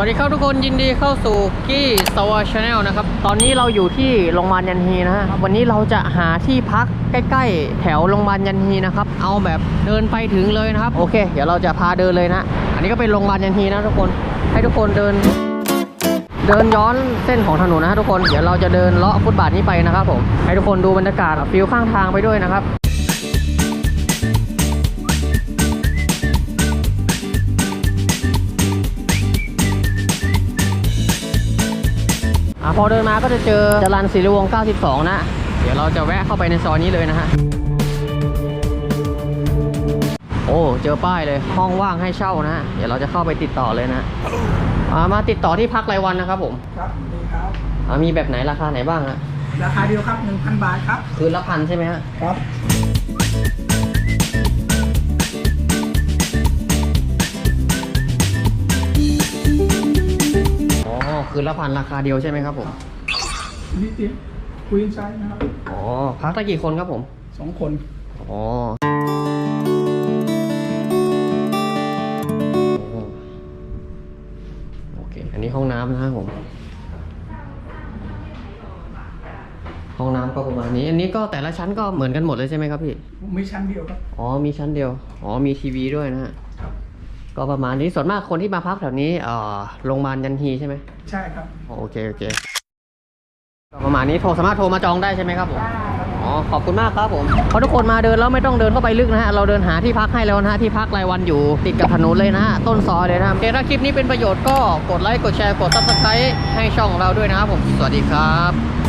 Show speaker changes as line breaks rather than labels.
วัสดีครับทุกคนยินดีเข้าสู่กี้สวาชาแนลนะครับ ตอนนี้เราอยู่ที่โรงพยาบาลยันฮีนะฮะวันนี้เราจะหาที่พักใกล้ ๆ แถวโรงพยาบาลยันฮีนะครับ เอาแบบเดินไปถึงเลยนะครับ โอเค เดี๋ยวเราจะพาเดินเลยนะ อันนี้ก็เป็นโรงพยาบาลยันฮีนะทุกคนให้ทุกคนเดิน เดินย้อนเส้นของถนนนะฮะทุกคนเดี๋ยวเราจะเดินเลาะฟุตบาทนี้ไปนะครับผมให้ทุกคนดูบรรยากาศฟิลข้างทางไปด้วยนะครับ อะพอเดินมาก็จะเจอจรันศิริวงศ์92 นะ เดี๋ยวเราจะแวะเข้าไปในซอยนี้เลยนะฮะ โอ้ เจอป้ายเลย ห้องว่างให้เช่านะ เดี๋ยวเราจะเข้าไปติดต่อเลยนะอ่ามาติดต่อที่พักรายวันนะครับผม
ครับดีครับ
อ่ามีแบบไหนราคาไหนบ้างฮะ
ราคาเดียวครับ 1,000 บาทครับ
คืนละพันใช่ไหมฮะ
ครับ
คืนละพันราคาเดียวใช่ไหมครับผม
นี่ติคุยนไซด์นะครับ
อ๋อพักได้กี่คนครับผม
สองคน
อ๋อโอเคอันนี้ห้องน้ำนะครับผม ห้องน้ำก็ประมาณนี้ อันนี้ก็แต่ละชั้นก็เหมือนกันหมดเลยใช่ไหมครับพี่
มีชั้นเดียวครับ
อ๋อมีชั้นเดียว อ๋อมีทีวีด้วยนะฮะ
ครับ
ก็ประมาณนี้ส่วนมากคนที่มาพักแถวนี้เอ่อโรงพยาบาลยันฮีใช่ไหม
ใช่ครับ
อ๋อโอเคโอเคก็ประมาณนี้โทรสามารถโทรมาจองได้ใช่ไหมครับผมอ๋อขอบคุณมากครับผมเพราะทุกคนมาเดินแล้วไม่ต้องเดินเข้าไปลึกนะฮะเราเดินหาที่พักให้แล้วนะฮะที่พักรายวันอยู่ติดกับถนนเลยนะฮะต้นซอยเลยนะครับโอเคถ้าคลิปนี้เป็นประโยชน์ก็กดไลค์กดแชร์กด subscribe ให้ช่องของเราด้วยนะครับผมสวัสดีครับ